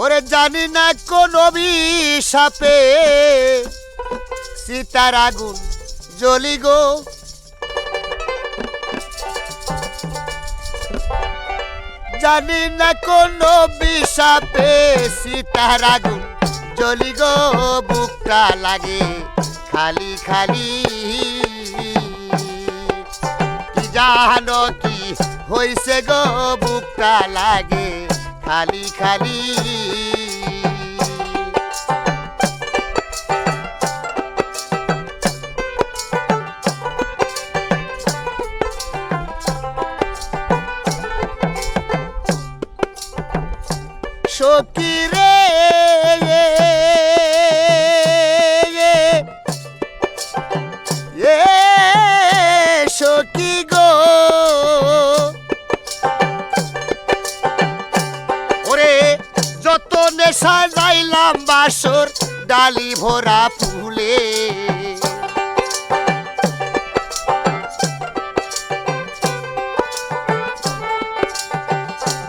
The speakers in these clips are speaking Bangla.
ওরে জানি না কোন অভিশাপে। সীতার আগুন জ্বলি গো। জানি না কোন বিষাপে সীতার আগুন জ্বলি গো। বুকটা লাগে খালি খালি। কি জানো কি হইছে গো? বুকটা লাগে খালি খালি। সখী ডালি ভরা ফুলে।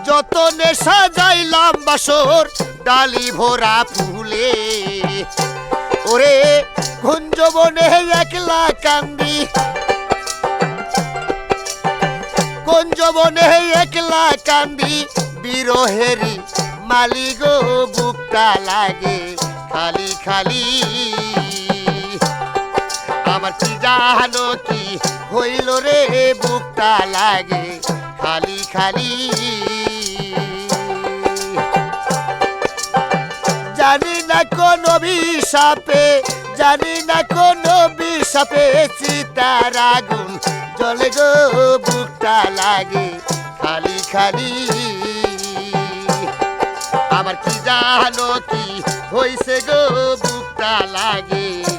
যত নেশা যাইলাম বাসর ডালি ভরা ফুলে। ওরে কুঞ্জ বনে একলা কান্দি। কুঞ্জ বনে একলা কান্দি। বিরহেরি মালিগ বুকটা লাগে। খালি খালি। আমার কি জানো কি হইল রে, বুকটা লাগে খালি খালি। জানি না কোন বিষাপে জানি না কোন বিষাপে চিতার আগুন জলে গো, বুকটা লাগে খালি খালি। আমার কি জানো কি? হইছে গো বুকটা লাগে।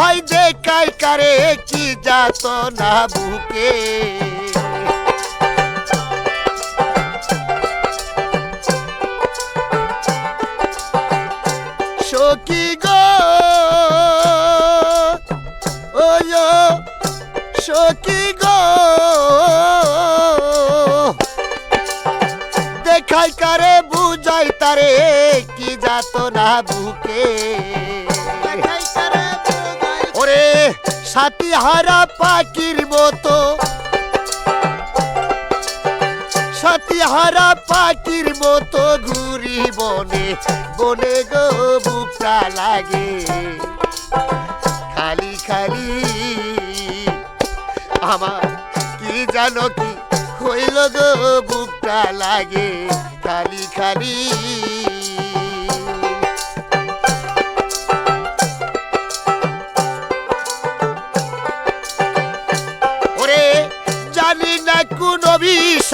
তারে বুঝাই কারে কি যাত না বুকে। সখী গো ওয়ো সখী গো। দেখাই কারে, বুঝাই তারে কি যাত না বুকে। সাথী হারা পাখির মতো। সাথী হারা পাখির মতো ঘুরি বনে বনে গো বুকটা লাগে। খালি খালি, আমার কি জানো কি হইল গো বুকটা লাগে। খালি খালি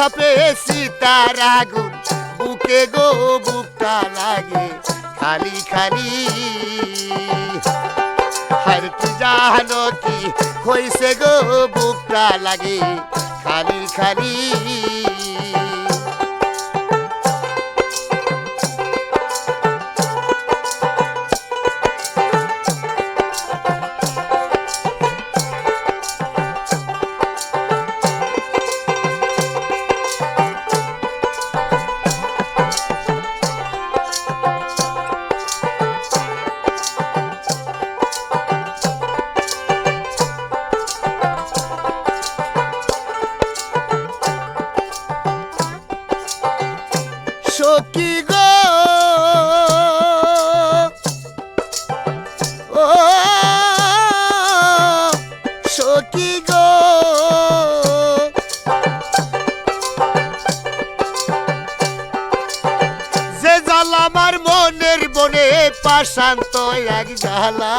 অভিশাপে সীতার আগুন, বুকে গো বুকটা লাগে খালি খালি। আর কি জানো কি হয়েছে গো বুকটা লাগে খালি খালি। সখী গো? ও সখী গো? যে জাল আমার মনের বনে পাশান্ত এক জ্বালা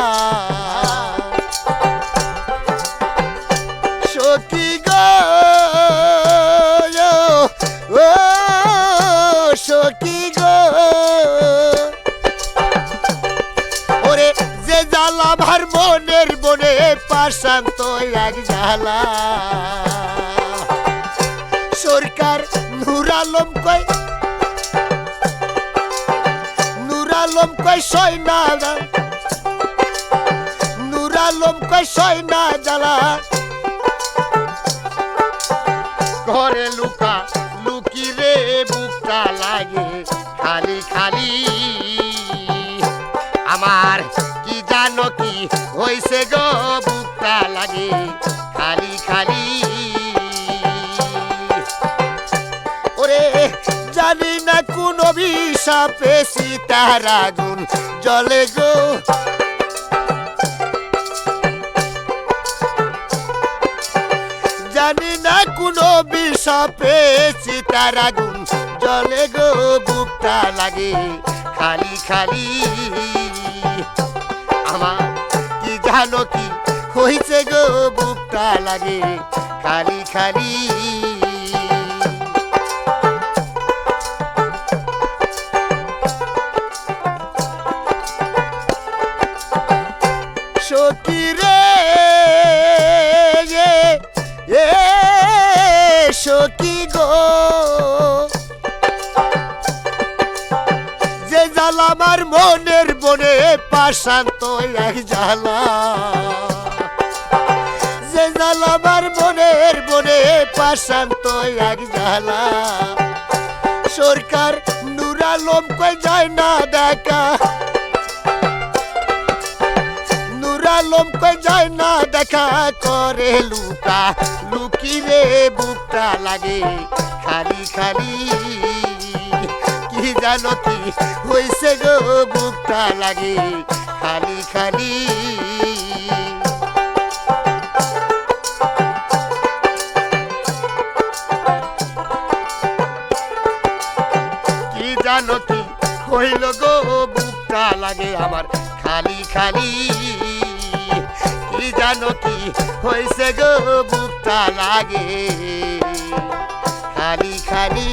পাশান্ত এক জ্বালা। সরকার নূর আলম কয়, নূর আলম কয় সয় না নূর আলম কয় সয় না জ্বালা ঘরে লুকা লুকি রে, বুকটা লাগে খালি খালি। অভিশাপে সীতার আগুন জলে গো। জানি না কোন বিষাপে সীতার আগুন জলে গো, বুকটা লাগে খালি খালি। আমার কি জানো কি হইছে গো, বুকটা লাগে খালি খালি। পাশান্ত এক জ্বালা। যে জ্বালা আমার মনের বনে পাশান্ত এক জ্বালা। সরকার নুরালম কই যায় না দেখা? নুরালম কই যায় না দেখা? করে লুকা লুকি রে বুকটা লাগে খালি খালি। কি হইছে গো বুকটা লাগে, খালি খালি। কি কি হইল গো বুকটা লাগে আমার, খালি খালি। কি জানো কি হইছে গো বুকটা লাগে, খালি খালি।